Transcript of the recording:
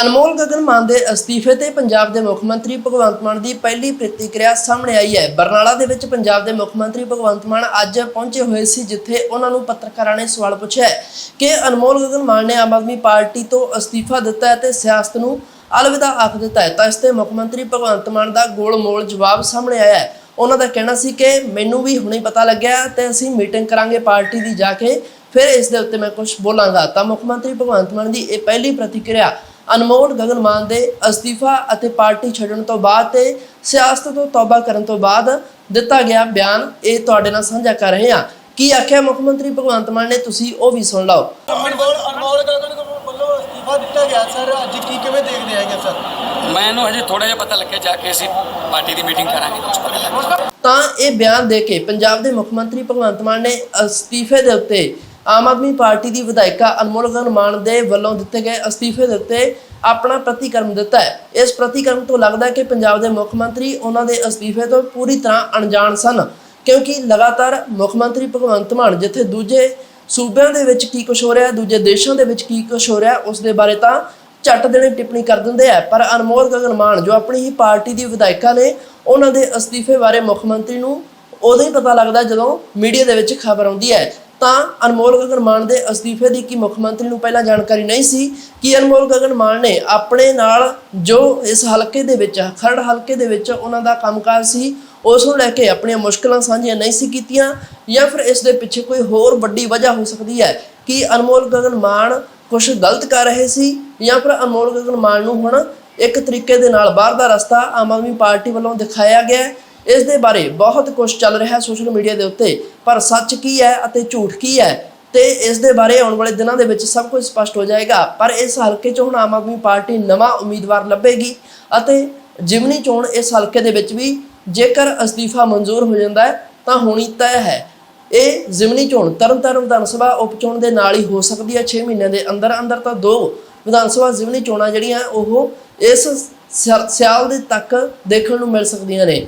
ਅਨਮੋਲ ਗਗਨ ਮਾਨ ਦੇ ਅਸਤੀਫੇ ਤੇ ਪੰਜਾਬ ਦੇ ਮੁੱਖ ਮੰਤਰੀ ਭਗਵੰਤ ਮਾਨ ਦੀ ਪਹਿਲੀ ਪ੍ਰਤੀਕਿਰਿਆ ਸਾਹਮਣੇ ਆਈ ਹੈ। ਬਰਨਾਲਾ ਦੇ ਵਿੱਚ ਪੰਜਾਬ ਦੇ ਮੁੱਖ ਮੰਤਰੀ ਭਗਵੰਤ ਮਾਨ ਅੱਜ ਪਹੁੰਚੇ ਹੋਏ ਸੀ, ਜਿੱਥੇ ਉਹਨਾਂ ਨੂੰ ਪੱਤਰਕਾਰਾਂ ਨੇ ਸਵਾਲ ਪੁੱਛਿਆ ਕਿ ਅਨਮੋਲ ਗਗਨ ਮਾਨ ਨੇ ਆਮ ਆਦਮੀ ਪਾਰਟੀ ਤੋਂ ਅਸਤੀਫਾ ਦਿੱਤਾ ਹੈ ਤੇ ਸਿਆਸਤ ਨੂੰ ਅਲਵਿਦਾ ਆਖ ਦਿੱਤਾ ਹੈ। ਤਾਂ ਇਸ ਤੇ ਮੁੱਖ ਮੰਤਰੀ ਭਗਵੰਤ ਮਾਨ ਦਾ ਗੋਲ-ਮੋਲ ਜਵਾਬ ਸਾਹਮਣੇ ਆਇਆ ਹੈ। ਉਹਨਾਂ ਦਾ ਕਹਿਣਾ ਸੀ ਕਿ ਮੈਨੂੰ ਵੀ ਹੁਣੇ ਪਤਾ ਲੱਗਿਆ ਤੇ ਅਸੀਂ ਮੀਟਿੰਗ ਕਰਾਂਗੇ ਪਾਰਟੀ ਦੀ ਜਾ ਕੇ। ਫਿਰ ਇਸ ਦੇ ਉੱਤੇ ਮੈਂ ਕੁਝ ਬੋਲਾਂਗਾ। ਤਾਂ ਮੁੱਖ ਮੰਤਰੀ ਭਗਵੰਤ ਮਾਨ ਦੀ ਇਹ ਪਹਿਲੀ ਪ੍ਰਤੀਕਿਰਿਆ ਅਨਮੋਲ ਗਗਨ ਮਾਨ ਦੇ ਅਸਤੀਫਾ ਅਤੇ ਪਾਰਟੀ ਛੱਡਣ ਤੋਂ ਬਾਅਦ ਤੇ ਸਿਆਸਤ ਤੋਂ ਤੌਬਾ ਕਰਨ ਤੋਂ ਬਾਅਦ ਦਿੱਤਾ ਗਿਆ ਬਿਆਨ ਇਹ ਤੁਹਾਡੇ ਨਾਲ ਸਾਂਝਾ ਕਰ ਰਹੇ ਹਾਂ। ਕੀ ਆਖਿਆ ਮੁੱਖ ਮੰਤਰੀ ਭਗਵੰਤ ਮਾਨ ਨੇ? ਤੁਸੀਂ ਉਹ ਵੀ ਸੁਣ ਲਓ। ਅਨਮੋਲ ਅਨਮੋਲ ਗਗਨ ਵੱਲੋਂ ਅਸਤੀਫਾ ਦਿੱਤਾ ਗਿਆ ਸਰ। ਅੱਜ ਕੀ ਕਿਵੇਂ ਦੇਖਦੇ ਹੈਗੇ ਸਰ? ਮੈਨੂੰ ਹਜੇ ਥੋੜਾ ਜਿਹਾ ਪਤਾ ਲੱਗਿਆ ਜਾ ਕੇ ਅਸੀਂ ਪਾਰਟੀ ਦੀ ਮੀਟਿੰਗ ਕਰਾਂਗੇ ਕੁਝ ਪਤਾ ਲੱਗ ਤਾਂ ਇਹ ਬਿਆਨ ਦੇ ਕੇ ਪੰਜਾਬ ਦੇ ਮੁੱਖ ਮੰਤਰੀ ਭਗਵੰਤ ਮਾਨ ਨੇ ਅਸਤੀਫੇ ਦੇ ਉੱਤੇ ਆਮ ਆਦਮੀ ਪਾਰਟੀ ਦੀ ਵਿਧਾਇਕਾ ਅਨਮੋਲ ਗਗਨ ਮਾਨ ਦੇ ਵੱਲੋਂ ਦਿੱਤੇ ਗਏ ਅਸਤੀਫੇ ਦੇ ਉੱਤੇ ਆਪਣਾ ਪ੍ਰਤੀਕਰਮ ਦਿੱਤਾ ਹੈ। ਇਸ ਪ੍ਰਤੀਕਰਮ ਤੋਂ ਲੱਗਦਾ ਹੈ ਕਿ ਪੰਜਾਬ ਦੇ ਮੁੱਖ ਮੰਤਰੀ ਉਹਨਾਂ ਦੇ ਅਸਤੀਫੇ ਤੋਂ ਪੂਰੀ ਤਰ੍ਹਾਂ ਅਣਜਾਣ ਸਨ, ਕਿਉਂਕਿ ਲਗਾਤਾਰ ਮੁੱਖ ਮੰਤਰੀ ਭਗਵੰਤ ਮਾਨ ਜਿੱਥੇ ਦੂਜੇ ਸੂਬਿਆਂ ਦੇ ਵਿੱਚ ਕੀ ਕੁਝ ਹੋ ਰਿਹਾ ਦੂਜੇ ਦੇਸ਼ਾਂ ਦੇ ਵਿੱਚ ਕੀ ਕੁਝ ਹੋ ਰਿਹਾ ਉਸ ਦੇ ਬਾਰੇ ਤਾਂ ਝੱਟ ਦੇਣੇ ਟਿੱਪਣੀ ਕਰ ਦਿੰਦੇ ਆ। ਪਰ ਅਨਮੋਲ ਗਗਨ ਮਾਨ, ਜੋ ਆਪਣੀ ਹੀ ਪਾਰਟੀ ਦੀ ਵਿਧਾਇਕਾ ਨੇ, ਉਹਨਾਂ ਦੇ ਅਸਤੀਫੇ ਬਾਰੇ ਮੁੱਖ ਮੰਤਰੀ ਨੂੰ ਉਦੋਂ ਹੀ ਪਤਾ ਲੱਗਦਾ ਜਦੋਂ ਮੀਡੀਆ ਦੇ ਵਿੱਚ ਖਬਰ ਆਉਂਦੀ ਹੈ। ਤਾਂ ਅਨਮੋਲ ਗਗਨ ਮਾਨ ਦੇ ਅਸਤੀਫੇ ਦੀ ਕੀ ਮੁੱਖ ਮੰਤਰੀ ਨੂੰ ਪਹਿਲਾਂ ਜਾਣਕਾਰੀ ਨਹੀਂ ਸੀ ਕਿ ਅਨਮੋਲ ਗਗਨ ਮਾਨ ਨੇ ਆਪਣੇ ਨਾਲ ਜੋ ਇਸ ਹਲਕੇ ਦੇ ਵਿੱਚ, ਖਰੜ ਹਲਕੇ ਦੇ ਵਿੱਚ ਉਹਨਾਂ ਦਾ ਕੰਮਕਾਜ ਸੀ, ਉਸ ਨੂੰ ਲੈ ਕੇ ਆਪਣੀਆਂ ਮੁਸ਼ਕਲਾਂ ਸਾਂਝੀਆਂ ਨਹੀਂ ਸੀ ਕੀਤੀਆਂ ਜਾਂ ਫਿਰ ਇਸ ਦੇ ਪਿੱਛੇ ਕੋਈ ਹੋਰ ਵੱਡੀ ਵਜ੍ਹਾ ਹੋ ਸਕਦੀ ਹੈ ਕਿ ਅਨਮੋਲ ਗਗਨ ਮਾਨ ਕੁਝ ਗਲਤ ਕਰ ਰਹੇ ਸੀ ਜਾਂ ਫਿਰ ਅਨਮੋਲ ਗਗਨ ਮਾਨ ਨੂੰ ਹੁਣ ਇੱਕ ਤਰੀਕੇ ਦੇ ਨਾਲ ਬਾਹਰ ਦਾ ਰਸਤਾ ਆਮ ਆਦਮੀ ਪਾਰਟੀ ਵੱਲੋਂ ਦਿਖਾਇਆ ਗਿਆ ਇਸ ਦੇ ਬਾਰੇ ਬਹੁਤ ਕੁਝ ਚੱਲ ਰਿਹਾ ਸੋਸ਼ਲ ਮੀਡੀਆ ਦੇ ਉੱਤੇ, ਪਰ ਸੱਚ ਕੀ ਹੈ ਅਤੇ ਝੂਠ ਕੀ ਹੈ? ਤੇ ਇਸ ਦੇ ਬਾਰੇ ਆਉਣ ਵਾਲੇ ਦਿਨਾਂ ਦੇ ਵਿੱਚ ਸਭ ਕੁਝ ਸਪਸ਼ਟ ਹੋ ਜਾਏਗਾ। ਪਰ ਇਸ ਹਲਕੇ 'ਚ ਹੁਣ ਆਮ ਆਦਮੀ ਪਾਰਟੀ ਨਵਾਂ ਉਮੀਦਵਾਰ ਲੱਭੇਗੀ ਅਤੇ ਜਿਮਨੀ ਚੋਣ ਇਸ ਹਲਕੇ ਦੇ ਵਿੱਚ ਵੀ ਜੇਕਰ ਅਸਤੀਫਾ ਮਨਜ਼ੂਰ ਹੋ ਜਾਂਦਾ ਹੈ, ਤਾਂ ਹੋਣੀ ਤੈਅ ਹੈ। ਇਹ ਜ਼ਿਮਨੀ ਚੋਣ ਤਰਨਤਾਰਨ ਵਿਧਾਨ ਸਭਾ ਉਪ ਚੋਣ ਦੇ ਨਾਲ ਹੀ ਹੋ ਸਕਦੀ ਹੈ। 6 ਮਹੀਨਿਆਂ ਦੇ ਅੰਦਰ ਅੰਦਰ ਤਾਂ ਦੋ ਵਿਧਾਨ ਸਭਾ ਜ਼ਿਮਨੀ ਚੋਣਾਂ ਜਿਹੜੀਆਂ, ਉਹ ਇਸ ਸਿਆ- ਸਿਆਲ ਦੇ ਤੱਕ ਦੇਖਣ ਨੂੰ ਮਿਲ ਸਕਦੀਆਂ ਨੇ।